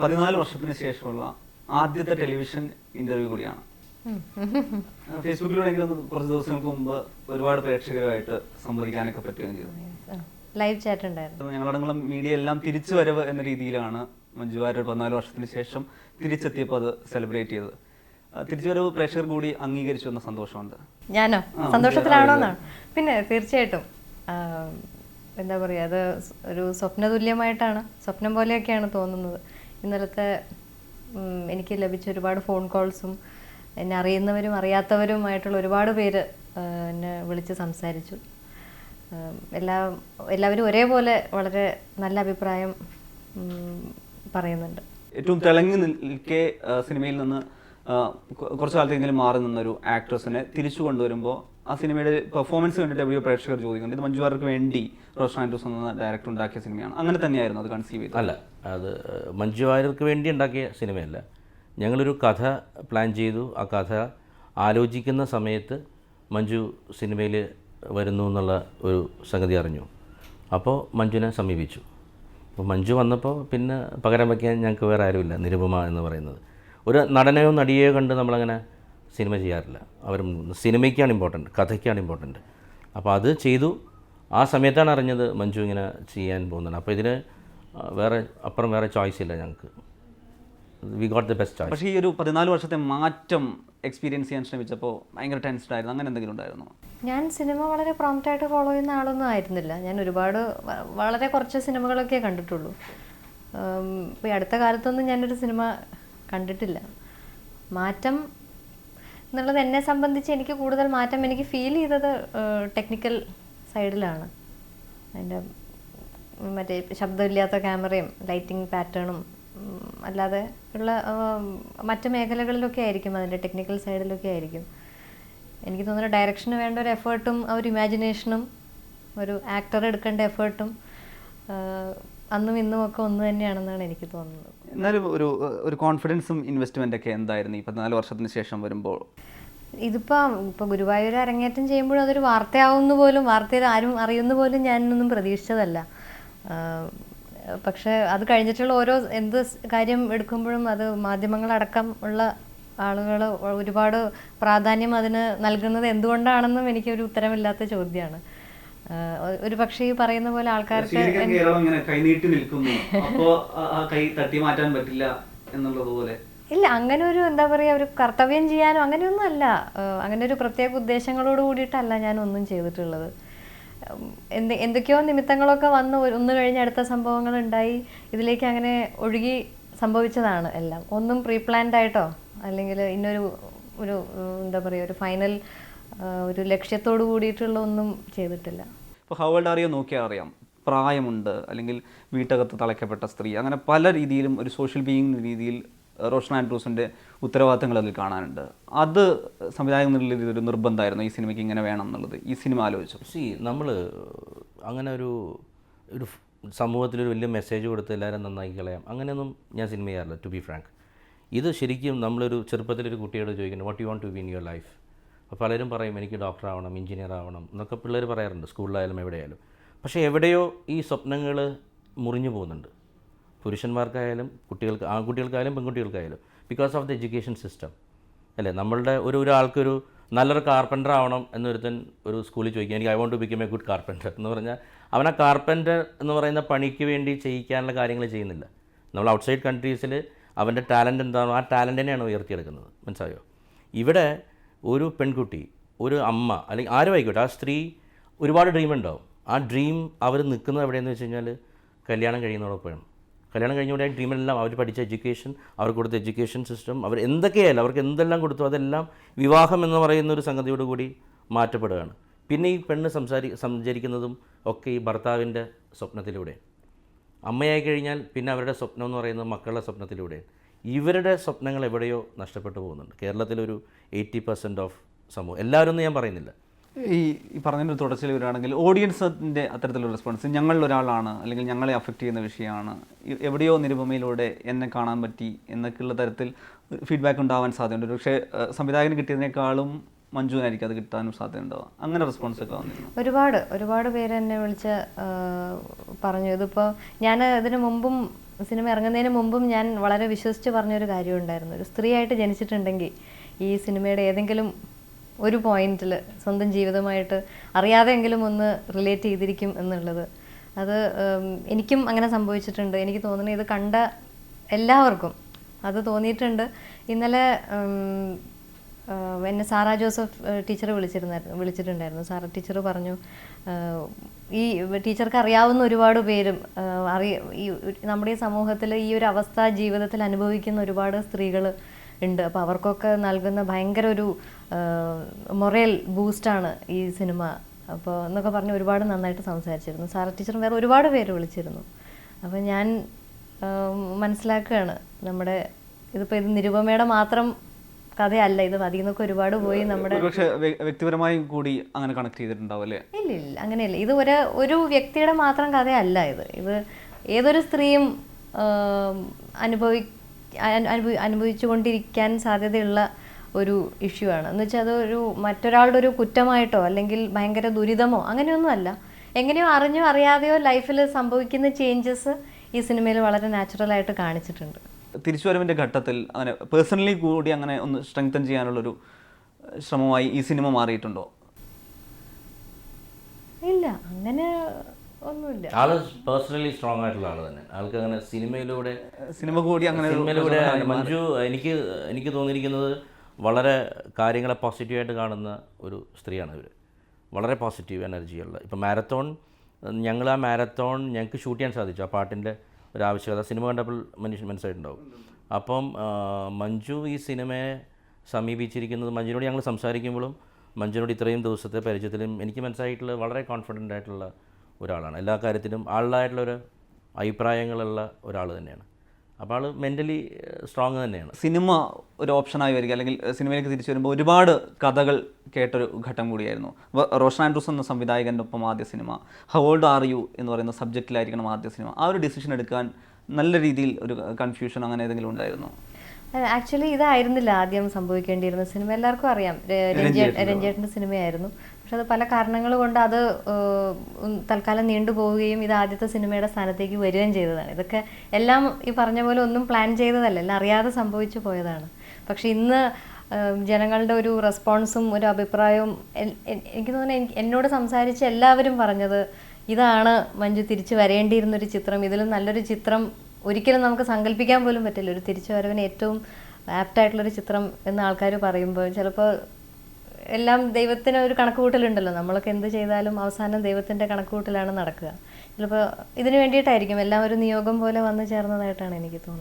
പതിനാല് വർഷത്തിന് ശേഷമുള്ള ആദ്യത്തെ ടെലിവിഷൻ ഇന്റർവ്യൂ കൂടിയാണ്. ഫേസ്ബുക്കിലൂടെ എനിക്ക് കുറച്ച് ദിവസങ്ങൾക്ക് മുമ്പ് ഒരുപാട് പ്രേക്ഷകരുമായിട്ട് സംവദിക്കാനൊക്കെ പറ്റുകയും ചെയ്തു. ലൈവ് ചാറ്റ് ഉണ്ടായിരുന്നു. ഞങ്ങളടങ്ങളും മീഡിയ എല്ലാം തിരിച്ചു വരവ് എന്ന രീതിയിലാണ് മഞ്ജു വാര്യർ പതിനാല് വർഷത്തിന് ശേഷം തിരിച്ചെത്തിയപ്പോൾ അത് സെലിബ്രേറ്റ് ചെയ്തത്. തിരിച്ചുവരവ് പ്രേക്ഷകർ കൂടി അംഗീകരിച്ചു എന്ന സന്തോഷമുണ്ട്. ഞാനോ? സന്തോഷത്തിലാണോ പിന്നെ തീർച്ചയായിട്ടും എന്താ പറയുക അത് ഒരു സ്വപ്നതുല്യമായിട്ടാണ് സ്വപ്നം പോലെയൊക്കെയാണ് തോന്നുന്നത്. ഇന്നലത്തെ എനിക്ക് ലഭിച്ച ഒരുപാട് ഫോൺ കോൾസും എന്നെ അറിയുന്നവരും അറിയാത്തവരുമായിട്ടുള്ള ഒരുപാട് പേര് എന്നെ വിളിച്ച് സംസാരിച്ചു. എല്ലാ എല്ലാവരും ഒരേപോലെ വളരെ നല്ല അഭിപ്രായം പറയുന്നുണ്ട്. ഏറ്റവും തിളങ്ങി നിൽക്കെ സിനിമയിൽ നിന്ന് കുറച്ചു കാലത്തെങ്കിലും മാറി നിന്നൊരു ആക്ട്രസിനെ തിരിച്ചു കൊണ്ടുവരുമ്പോൾ ആ സിനിമയുടെ പെർഫോമൻസ് കണ്ടിട്ട് എവിടെയോ പ്രേക്ഷകർ ചോദിക്കുന്നുണ്ട്. ഇത് മഞ്ജു വാര്യർക്ക് വേണ്ടി റോഷൻ ആൻഡ്രൂസ് എന്ന ഡയറക്ടർ ഉണ്ടാക്കിയ സിനിമയാണ്. അങ്ങനെ തന്നെയായിരുന്നു അത് കൺസീവ് ചെയ്തത്. അല്ല അത് മഞ്ജു വാര്യർക്ക് വേണ്ടി ഉണ്ടാക്കിയ സിനിമയല്ല. ഞങ്ങളൊരു കഥ പ്ലാൻ ചെയ്തു. ആ കഥ ആലോചിക്കുന്ന സമയത്ത് മഞ്ജു സിനിമയിൽ വരുന്നു എന്നുള്ള ഒരു സംഗതി അറിഞ്ഞു. അപ്പോൾ മഞ്ജുവിനെ സമീപിച്ചു. അപ്പോൾ മഞ്ജു വന്നപ്പോൾ പിന്നെ പകരം വയ്ക്കാൻ ഞങ്ങൾക്ക് വേറെ ആരുമില്ല. നിരുപമ എന്ന് പറയുന്നത്. ഒരു നടനെയോ നടിയെയോ കണ്ട് നമ്മളങ്ങനെ സിനിമ ചെയ്യാറില്ല. അവർ സിനിമയ്ക്കാണ് ഇമ്പോർട്ടന്റ് കഥയ്ക്കാണ് ഇമ്പോർട്ടന്റ്. അപ്പോൾ അത് ചെയ്തു. ആ സമയത്താണ് അറിഞ്ഞത് മഞ്ജു ഇങ്ങനെ ചെയ്യാൻ പോകുന്നത് അപ്പോൾ ഇതിന് വേറെ അപ്പുറം വേറെ ചോയ്സ് ഇല്ല ഞങ്ങൾക്ക്. We got the best choice പക്ഷേ ഈ ഒരു പതിനാല് വർഷത്തെ മാറ്റം എക്സ്പീരിയൻസ് ചെയ്യാൻ ശ്രമിച്ചപ്പോൾ ഭയങ്കര ടെൻസ്ഡ് ആയിരുന്നു. അങ്ങനെ എന്തെങ്കിലും ഉണ്ടായിരുന്നു? ഞാൻ സിനിമ വളരെ പ്രോംപ്റ്റ് ആയിട്ട് ഫോളോ ചെയ്യുന്ന ആളൊന്നും ആയിരുന്നില്ല. ഞാൻ ഒരുപാട് വളരെ കുറച്ച് സിനിമകളൊക്കെ കണ്ടിട്ടുള്ളൂ. ഇപ്പോൾ ഈ അടുത്ത കാലത്തൊന്നും ഞാനൊരു സിനിമ കണ്ടിട്ടില്ല. മാറ്റം എന്നുള്ളത് എന്നെ സംബന്ധിച്ച് എനിക്ക് കൂടുതൽ മാറ്റം എനിക്ക് ഫീൽ ചെയ്തത് ടെക്നിക്കൽ സൈഡിലാണ് അതിന്റെ മറ്റേ ശബ്ദമില്ലാത്ത ക്യാമറയും ലൈറ്റിംഗ് പാറ്റേണും അല്ലാതെ ഉള്ള മറ്റു മേഖലകളിലൊക്കെ ആയിരിക്കും അതിന്റെ ടെക്നിക്കൽ സൈഡിലൊക്കെ ആയിരിക്കും. എനിക്ക് തോന്നുന്നു ഡയറക്ഷന് വേണ്ട ഒരു എഫേർട്ടും ഒരു ഇമാജിനേഷനും ഒരു ആക്ടർ എടുക്കേണ്ട എഫേർട്ടും അന്നും ഇന്നും ഒക്കെ ഒന്ന് തന്നെയാണെന്നാണ് എനിക്ക് തോന്നുന്നത്. എന്നാലും ഒരു ഒരു കോൺഫിഡൻസും ഇൻവെസ്റ്റ്മെന്റ് ഒക്കെ എന്തായിരുന്നു ഈ പതിനാല് വർഷത്തിന് ശേഷം വരുമ്പോൾ? ഇതിപ്പോൾ ഇപ്പൊ ഗുരുവായൂർ അരങ്ങേറ്റം ചെയ്യുമ്പോഴും അതൊരു വാർത്തയാവുന്ന പോലും വാർത്തയിൽ ആരും അറിയുന്ന പോലും ഞാനൊന്നും പ്രതീക്ഷിച്ചതല്ല. പക്ഷെ അത് കഴിഞ്ഞിട്ടുള്ള ഓരോ എന്ത് കാര്യം എടുക്കുമ്പോഴും അത് മാധ്യമങ്ങളടക്കം ഉള്ള ആളുകൾ ഒരുപാട് പ്രാധാന്യം അതിന് നൽകുന്നത് എന്തുകൊണ്ടാണെന്നും എനിക്കൊരു ഉത്തരമില്ലാത്ത ചോദ്യമാണ്. ഒരു പക്ഷേ ഈ പറയുന്ന പോലെ ആൾക്കാർക്ക് കേരളം ഇങ്ങനെ കൈനീട്ടി നിൽക്കുന്നു. അപ്പോ കൈ തട്ടി മാറ്റാൻ പറ്റില്ല എന്നുള്ളതുപോലെ ഇല്ല അങ്ങനെ ഒരു എന്താ പറയുക ഒരു കർത്തവ്യം ചെയ്യാനോ അങ്ങനെയൊന്നും അല്ല. അങ്ങനെ ഒരു പ്രത്യേക ഉദ്ദേശങ്ങളോട് കൂടിയിട്ടല്ല ഞാൻ ഒന്നും ചെയ്തിട്ടുള്ളത്. എന്ത് എന്തൊക്കെയോ നിമിത്തങ്ങളൊക്കെ വന്ന് ഒന്ന് കഴിഞ്ഞ അടുത്ത സംഭവങ്ങൾ ഉണ്ടായി. ഇതിലേക്ക് അങ്ങനെ ഒഴുകി സംഭവിച്ചതാണ് എല്ലാം. ഒന്നും പ്രീ പ്ലാൻഡ് ആയിട്ടോ? അല്ലെങ്കിൽ ഇന്നൊരു ഒരു എന്താ പറയുക ഒരു ഫൈനൽ ഒരു ലക്ഷ്യത്തോട് കൂടിയിട്ടുള്ള ഒന്നും ചെയ്തിട്ടില്ല. ഇപ്പോൾ ഹൗൾഡ് ആറിയോ നോക്കിയാൽ അറിയാം. പ്രായമുണ്ട് അല്ലെങ്കിൽ വീട്ടകത്ത് തളയ്ക്കപ്പെട്ട സ്ത്രീ അങ്ങനെ പല രീതിയിലും ഒരു സോഷ്യൽ ബീയിങ് രീതിയിൽ റോഷൻ ആൻഡ്രൂസിന്റെ ഉത്തരവാദിത്തങ്ങൾ അതിൽ കാണാനുണ്ട്. അത് സംവിധായകൻ എന്നുള്ള രീതിയിൽ ഒരു നിർബന്ധമായിരുന്നു ഈ സിനിമയ്ക്ക് ഇങ്ങനെ വേണം എന്നുള്ളത്. ഈ സിനിമ ആലോചിച്ചു. സി നമ്മൾ അങ്ങനെ ഒരു ഒരു സമൂഹത്തിലൊരു വലിയ മെസ്സേജ് കൊടുത്ത് എല്ലാവരും നന്നാക്കി കളയാം. അങ്ങനെയൊന്നും ഞാൻ സിനിമ ചെയ്യാറില്ല ടു ബി ഫ്രാങ്ക് ഇത് ശരിക്കും നമ്മളൊരു ചെറുപ്പത്തിലൊരു കുട്ടിയോട് ചോദിക്കുന്നത് what you want to be in your life അപ്പോൾ പലരും പറയും എനിക്ക് ഡോക്ടർ ആവണം എഞ്ചിനീയർ ആവണം എന്നൊക്കെ പിള്ളേർ പറയാറുണ്ട് സ്കൂളിലായാലും എവിടെയായാലും. പക്ഷേ എവിടെയോ ഈ സ്വപ്നങ്ങൾ മുറിഞ്ഞു പോകുന്നുണ്ട്. പുരുഷന്മാർക്കായാലും കുട്ടികൾക്ക് ആൺകുട്ടികൾക്കായാലും പെൺകുട്ടികൾക്കായാലും because of the education system അല്ലേ? നമ്മളുടെ ഒരു ഒരാൾക്കൊരു നല്ലൊരു കാർപ്പന്റർ ആവണം എന്നൊരുത്തൻ ഒരു സ്കൂളിൽ ചോദിക്കുക എനിക്ക് I want to become a good carpenter എന്ന് പറഞ്ഞാൽ അവൻ ആ കാർപ്പന്റർ എന്ന് പറയുന്ന പണിക്ക് വേണ്ടി ചെയ്യിക്കാനുള്ള കാര്യങ്ങൾ ചെയ്യുന്നില്ല. നമ്മൾ ഔട്ട്സൈഡ് കൺട്രീസിൽ അവന്റെ ടാലന്റ് എന്താണോ ആ ടാലന്റിനെയാണ് ഉയർത്തിയെടുക്കുന്നത്. മനസ്സിലായോ? ഇവിടെ ഒരു പെൺകുട്ടി ഒരു അമ്മ അല്ലെങ്കിൽ ആരും ആയിക്കോട്ടെ ആ സ്ത്രീ ഒരുപാട് ഡ്രീം ഉണ്ടാവും ആ ഡ്രീം അവർ നിൽക്കുന്നത് എവിടെയെന്ന് വെച്ച് കഴിഞ്ഞാൽ കല്യാണം കഴിയുന്നതോടൊപ്പമാണ് കല്യാണം കഴിഞ്ഞുകൂടെ ഡ്രീമെല്ലാം അവർ പഠിച്ച എഡ്യൂക്കേഷൻ അവർ കൊടുത്ത എഡ്യൂക്കേഷൻ സിസ്റ്റം അവർ എന്തൊക്കെയായാലും അവർക്ക് എന്തെല്ലാം കൊടുത്തു അതെല്ലാം വിവാഹം എന്ന് പറയുന്ന ഒരു സംഗതിയോട് കൂടി മാറ്റപ്പെടുകയാണ്. പിന്നെ ഈ പെണ്ണ് സംസാരി സഞ്ചരിക്കുന്നതും ഒക്കെ ഈ ഭർത്താവിന്റെ സ്വപ്നത്തിലൂടെ. അമ്മയായി കഴിഞ്ഞാൽ പിന്നെ അവരുടെ സ്വപ്നം എന്ന് പറയുന്നത് മക്കളുടെ സ്വപ്നത്തിലൂടെ. ഇവരുടെ സ്വപ്നങ്ങൾ എവിടെയോ നഷ്ടപ്പെട്ടു പോകുന്നുണ്ട്. കേരളത്തിലൊരു എയ്റ്റി പെർസെന്റ് ഓഫ് സമൂഹം എല്ലാവരും ഒന്നും ഞാൻ പറയുന്നില്ല. ഈ ഈ പറഞ്ഞതിന്റെ തുടർച്ചയിൽ വരികയാണെങ്കിൽ ഓഡിയൻസിന്റെ അത്തരത്തിലുള്ള റെസ്പോൺസ് ഞങ്ങളിൽ ഒരാളാണ് അല്ലെങ്കിൽ ഞങ്ങളെ അഫക്റ്റ് ചെയ്യുന്ന വിഷയമാണ്. എവിടെയോ നിരുപമയിലൂടെ എന്നെ കാണാൻ പറ്റി എന്നൊക്കെയുള്ള തരത്തിൽ ഫീഡ്ബാക്ക് ഉണ്ടാവാൻ സാധ്യതയുണ്ട്. പക്ഷേ സംവിധായകന് കിട്ടിയതിനേക്കാളും മഞ്ജുവിനായിരിക്കും അത് കിട്ടാനും സാധ്യതയുണ്ടാവുക അങ്ങനെ റെസ്പോൺസ് ഒക്കെ വന്നിരുന്നു? ഒരുപാട് ഒരുപാട് പേര് എന്നെ വിളിച്ച് പറഞ്ഞു. ഇതിപ്പോൾ ഞാൻ ഇതിനു മുമ്പും സിനിമ ഇറങ്ങുന്നതിന് മുമ്പും ഞാൻ വളരെ വിശ്വസിച്ച് പറഞ്ഞൊരു കാര്യമുണ്ടായിരുന്നു. ഒരു സ്ത്രീയായിട്ട് ജനിച്ചിട്ടുണ്ടെങ്കിൽ ഈ സിനിമയുടെ ഏതെങ്കിലും ഒരു പോയിന്റിൽ സ്വന്തം ജീവിതമായിട്ട് അറിയാതെങ്കിലും ഒന്ന് റിലേറ്റ് ചെയ്തിരിക്കും എന്നുള്ളത്. അത് എനിക്കും അങ്ങനെ സംഭവിച്ചിട്ടുണ്ട്. എനിക്ക് തോന്നുന്നത് ഇത് കണ്ട എല്ലാവർക്കും അത് തോന്നിയിട്ടുണ്ട്. ഇന്നലെ എന്നെ സാറാ ജോസഫ് ടീച്ചർ വിളിച്ചിരുന്നായിരുന്നു വിളിച്ചിട്ടുണ്ടായിരുന്നു. സാറ ടീച്ചർ പറഞ്ഞു ഈ ടീച്ചർക്ക് അറിയാവുന്ന ഒരുപാട് പേരും അറിയ ഈ നമ്മുടെ ഈ സമൂഹത്തിൽ ഈ ഒരു അവസ്ഥ ജീവിതത്തിൽ അനുഭവിക്കുന്ന ഒരുപാട് സ്ത്രീകൾ ഉണ്ട്. അപ്പോൾ അവർക്കൊക്കെ നൽകുന്ന ഭയങ്കര ഒരു മൊറൽ ബൂസ്റ്റാണ് ഈ സിനിമ. അപ്പോൾ എന്നൊക്കെ പറഞ്ഞ് ഒരുപാട് നന്നായിട്ട് സംസാരിച്ചിരുന്നു. സാറ ടീച്ചറും വേറെ ഒരുപാട് പേര് വിളിച്ചിരുന്നു. അപ്പോൾ ഞാൻ മനസ്സിലാക്കുകയാണ് നമ്മുടെ ഇതിപ്പോൾ ഇത് നിരുപമയുടെ മാത്രം കഥയല്ല ഇത് മതി എന്നൊക്കെ ഒരുപാട് പോയി നമ്മുടെ പക്ഷേ വ്യക്തിപരമായും കൂടി അങ്ങനെ കണക്ട് ചെയ്തിട്ടുണ്ടാവും അല്ലേ? ഇല്ല ഇല്ല അങ്ങനെയല്ല. ഇത് ഒരു ഒരു വ്യക്തിയുടെ മാത്രം കഥയല്ല ഇത്. ഇത് ഏതൊരു സ്ത്രീയും അനുഭവി അനുഭവിച്ചുകൊണ്ടിരിക്കാൻ സാധ്യതയുള്ള ഒരു ഇഷ്യൂ ആണ്. എന്ന് വെച്ചാൽ അതൊരു മറ്റൊരാളുടെ ഒരു കുറ്റമായിട്ടോ അല്ലെങ്കിൽ ഭയങ്കര ദുരിതമോ അങ്ങനെയൊന്നും അല്ല. എങ്ങനെയോ അറിഞ്ഞോ അറിയാതെയോ ലൈഫിൽ സംഭവിക്കുന്ന ചേഞ്ചസ് ഈ സിനിമയിൽ വളരെ നാച്ചുറലായിട്ട് കാണിച്ചിട്ടുണ്ട്. തിരിച്ചുവരവിന്റെ ഘട്ടത്തിൽ അങ്ങനെ പേഴ്സണലി കൂടി അങ്ങനെ ഒന്ന് സ്ട്രെങ്തൻ ചെയ്യാനുള്ളൊരു ശ്രമമായി ഈ സിനിമ മാറിയിട്ടുണ്ടോ? ഇല്ല അങ്ങനെ ഒന്നുമില്ല. ആൾ പേഴ്സണലി സ്ട്രോങ് ആയിട്ടുള്ള ആൾ തന്നെ. ആൾക്ക് അങ്ങനെ സിനിമയിലൂടെ സിനിമ കൂടി അങ്ങനെ സിനിമയിലൂടെ മഞ്ജു എനിക്ക് എനിക്ക് തോന്നിയിരിക്കുന്നത് വളരെ കാര്യങ്ങളെ പോസിറ്റീവായിട്ട് കാണുന്ന ഒരു സ്ത്രീയാണ് ഇവർ വളരെ പോസിറ്റീവ് എനർജിയുള്ള ഇപ്പോൾ മാരത്തോൺ ഞങ്ങൾ ആ മാരത്തോൺ ഞങ്ങൾക്ക് ഷൂട്ട് ചെയ്യാൻ സാധിച്ചു. ആ പാട്ടിന്റെ ഒരു ആവശ്യകത സിനിമ കണ്ടപ്പോൾ മനുഷ്യൻ മനസ്സിലായിട്ടുണ്ടാവും. അപ്പം മഞ്ജു ഈ സിനിമയെ സമീപിച്ചിരിക്കുന്നത് മഞ്ജുവിനോട് ഞങ്ങൾ സംസാരിക്കുമ്പോഴും മഞ്ജുവിനോട് ഇത്രയും ദിവസത്തെ പരിചയത്തിലും എനിക്ക് മനസ്സിലായിട്ടുള്ള വളരെ കോൺഫിഡന്റ് ആയിട്ടുള്ള ഒരാളാണ്. എല്ലാ കാര്യത്തിലും ആളുടേതായിട്ടുള്ള ഒരു അഭിപ്രായങ്ങളുള്ള ഒരാൾ തന്നെയാണ്. അപ്പോൾ ആൾ മെന്റലി സ്ട്രോങ് തന്നെയാണ്. സിനിമ ഒരു ഓപ്ഷനായി വരിക അല്ലെങ്കിൽ സിനിമയിലേക്ക് തിരിച്ചു വരുമ്പോൾ ഒരുപാട് കഥകൾ കേട്ടൊരു ഘട്ടം കൂടിയായിരുന്നു. അപ്പോൾ റോഷൻ ആൻഡ്രൂസ് എന്ന സംവിധായകന്റെ ഒപ്പം ആദ്യ cinema how old are you എന്ന് പറയുന്ന സബ്ജക്റ്റിലായിരിക്കണം ആദ്യ സിനിമ. ആ ഒരു ഡിസിഷൻ എടുക്കാൻ നല്ല രീതിയിൽ ഒരു കൺഫ്യൂഷൻ അങ്ങനെ ഏതെങ്കിലും ഉണ്ടായിരുന്നു? ആക്ച്വലി ഇതായിരുന്നില്ല ആദ്യം സംഭവിക്കേണ്ടിയിരുന്ന സിനിമ. എല്ലാവർക്കും അറിയാം. രഞ്ജേട്ടന്റെ സിനിമയായിരുന്നു. പക്ഷെ അത് പല കാരണങ്ങൾ കൊണ്ട് അത് തൽക്കാലം നീണ്ടുപോവുകയും ഇത് ആദ്യത്തെ സിനിമയുടെ സ്ഥാനത്തേക്ക് വരികയും ചെയ്തതാണ്. ഇതൊക്കെ എല്ലാം ഈ പറഞ്ഞ പോലെ ഒന്നും പ്ലാൻ ചെയ്തതല്ല. എല്ലാം അറിയാതെ സംഭവിച്ചു പോയതാണ്. പക്ഷെ ഇന്ന് ജനങ്ങളുടെ ഒരു റെസ്പോൺസും ഒരു അഭിപ്രായവും എനിക്ക് തോന്നുന്നു എനിക്ക് എന്നോട് സംസാരിച്ച് എല്ലാവരും പറഞ്ഞത് ഇതാണ് മഞ്ജു തിരിച്ചു വരേണ്ടിയിരുന്നൊരു ചിത്രം. ഇതിലും നല്ലൊരു ചിത്രം ഒരിക്കലും നമുക്ക് സങ്കല്പിക്കാൻ പോലും പറ്റില്ല. ഒരു തിരിച്ചു വരവിന് ഏറ്റവും ആപ്റ്റായിട്ടുള്ളൊരു ചിത്രം എന്ന് ആൾക്കാർ പറയുമ്പോൾ ചിലപ്പോൾ എല്ലാം ദൈവത്തിന് ഒരു കണക്കുകൂട്ടലുണ്ടല്ലോ. നമ്മളൊക്കെ എന്ത് ചെയ്താലും അവസാനം ദൈവത്തിന്റെ കണക്കുകൂട്ടലാണ് നടക്കുക. ചിലപ്പോൾ ഇതിന് വേണ്ടിയിട്ടായിരിക്കും. എല്ലാം ഒരു നിയോഗം പോലെ വന്നു ചേർന്നതായിട്ടാണ് എനിക്ക് തോന്നുന്നത്.